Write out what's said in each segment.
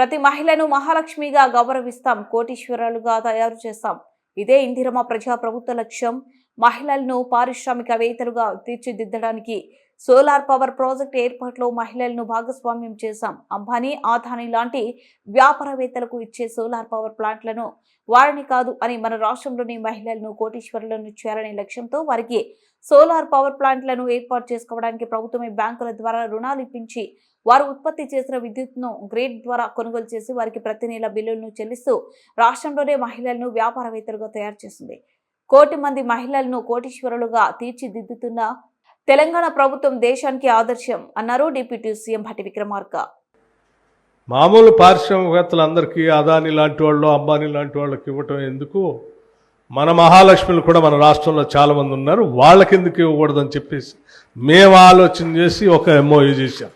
ప్రతి మహిళను మహాలక్ష్మిగా గౌరవిస్తాం కోటీశ్వరాలుగా తయారు చేస్తాం. ఇదే ఇందిరమ ప్రజా ప్రభుత్వ లక్ష్యం. మహిళలను పారిశ్రామికవేత్తలుగా తీర్చిదిద్దడానికి సోలార్ పవర్ ప్రాజెక్ట్ ఏర్పాటులో మహిళలను భాగస్వామ్యం చేశాం. అంబానీ ఆదాని లాంటి వ్యాపారవేత్తలకు ఇచ్చే సోలార్ పవర్ ప్లాంట్లను వారిని కాదు అని మన రాష్ట్రంలోని మహిళలను కోటీశ్వరులను చేయాలనే లక్ష్యంతో వారికి సోలార్ పవర్ ప్లాంట్లను ఏర్పాటు చేసుకోవడానికి ప్రభుత్వమే బ్యాంకుల ద్వారా రుణాలు ఇప్పించి వారు ఉత్పత్తి చేసిన విద్యుత్ను గ్రేడ్ ద్వారా కొనుగోలు చేసి వారికి ప్రతి నెల బిల్లులను చెల్లిస్తూ రాష్ట్రంలోనే మహిళలను వ్యాపారవేత్తలుగా తయారు చేసింది కోటి మంది మహిళలను కోటీశ్వరులుగా తీర్చిదిద్దుతున్న తెలంగాణ ప్రభుత్వం దేశానికి ఆదర్శం అన్నారు డిప్యూటీ సీఎం భట్టి విక్రమార్క. మామూలు పారిశ్రామికవేత్తలందరికీ అదాని లాంటి వాళ్ళు అంబానీ లాంటి వాళ్ళకి ఇవ్వటం ఎందుకు? మన మహాలక్ష్మిలు కూడా మన రాష్ట్రంలో చాలామంది ఉన్నారు. వాళ్ళకి ఎందుకు ఇవ్వకూడదని చెప్పేసి మేము ఆలోచన చేసి ఒక ఎంఓయూ చేశాం.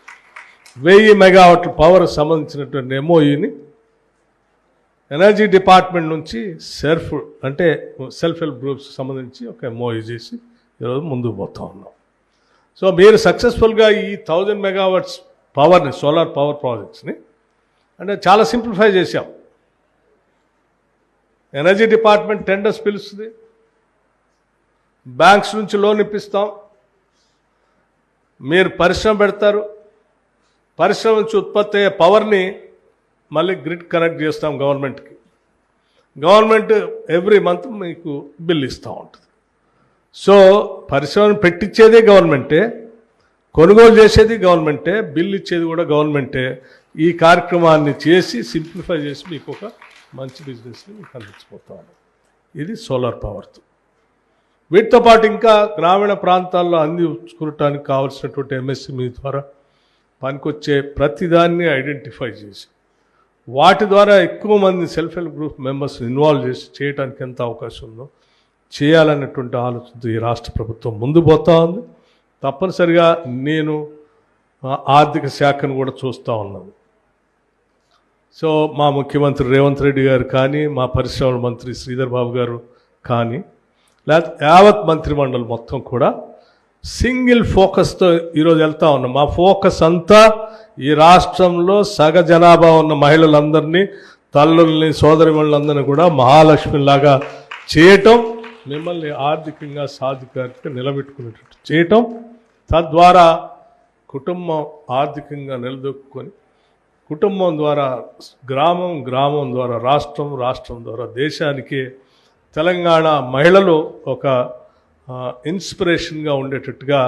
వెయ్యి మెగావాట్ల పవర్ సంబంధించినటువంటి ఎంఓయూని ఎనర్జీ డిపార్ట్మెంట్ నుంచి సెల్ఫ్ అంటే సెల్ఫ్ హెల్ప్ గ్రూప్స్ సంబంధించి ఒక ఎంఓయూ చేసి ఈరోజు ముందుకు పోతా ఉన్నాం. సో మీరు సక్సెస్ఫుల్గా ఈ థౌజండ్ మెగావాట్స్ పవర్ని సోలార్ పవర్ ప్రాజెక్ట్స్ని అంటే చాలా సింప్లిఫై చేశాం. ఎనర్జీ డిపార్ట్మెంట్ టెండర్స్ పిలుస్తుంది. బ్యాంక్స్ నుంచి లోన్ ఇప్పిస్తాం. మీరు పరిశ్రమ పెడతారు. పరిశ్రమ నుంచి ఉత్పత్తి అయ్యే పవర్ని మళ్ళీ గ్రిడ్ కనెక్ట్ చేస్తాం గవర్నమెంట్కి గవర్నమెంట్ ఎవ్రీ మంత్ మీకు బిల్ ఇస్తూ ఉంటుంది. సో పరిశ్రమను పెట్టించేదే గవర్నమెంటే కొనుగోలు చేసేది గవర్నమెంటే బిల్ ఇచ్చేది కూడా గవర్నమెంటే ఈ కార్యక్రమాన్ని చేసి సింప్లిఫై చేసి మీకు ఒక మంచి బిజినెస్ని మీకు అందించిపోతాను ఇది సోలార్ పవర్తో వీటితో పాటు ఇంకా గ్రామీణ ప్రాంతాల్లో అందించుకోవటానికి కావాల్సినటువంటి ఎంఎస్ఎంఈ ద్వారా పనికొచ్చే ప్రతిదాన్ని ఐడెంటిఫై చేసి వాటి ద్వారా ఎక్కువ మంది self help group members involve చేసి చేయడానికి ఎంత అవకాశం ఉందో చేయాలన్నటువంటి ఆలోచనతో ఈ రాష్ట్ర ప్రభుత్వం ముందు పోతా ఉంది. తప్పనిసరిగా నేను ఆర్థిక శాఖను కూడా చూస్తూ ఉన్నాను. సో మా ముఖ్యమంత్రి రేవంత్ రెడ్డి గారు కానీ మా పరిశ్రమల మంత్రి శ్రీధర్ బాబు గారు కానీ లేకపోతే యావత్ మంత్రిమండలి మొత్తం కూడా సింగిల్ ఫోకస్తో ఈరోజు వెళ్తా ఉన్నాం. మా ఫోకస్ అంతా ఈ రాష్ట్రంలో సగ జనాభా ఉన్న మహిళలందరినీ తల్లుల్ని సోదరిమణులందరినీ కూడా మహాలక్ష్మిలాగా చేయటం మిమ్మల్ని ఆర్థికంగా సాధికారిక నిలబెట్టుకునేటట్టు చేయటం తద్వారా కుటుంబం ఆర్థికంగా నిలదొక్కుని కుటుంబం ద్వారా గ్రామం గ్రామం ద్వారా రాష్ట్రం రాష్ట్రం ద్వారా దేశానికి తెలంగాణ మహిళలు ఒక ఇన్స్పిరేషన్గా ఉండేటట్టుగా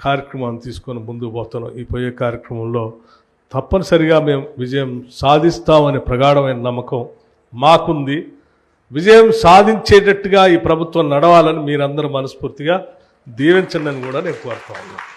కార్యక్రమాన్ని తీసుకొని ముందుకు పోతున్నాం. ఈ పోయే కార్యక్రమంలో తప్పనిసరిగా మేము విజయం సాధిస్తామనే ప్రగాఢమైన నమ్మకం మాకుంది. విజయం సాధించేటట్టుగా ఈ ప్రభుత్వం నడవాలని మీరందరూ మనస్ఫూర్తిగా దీవించండి అని కూడా నేను కోరుతా ఉన్నాను.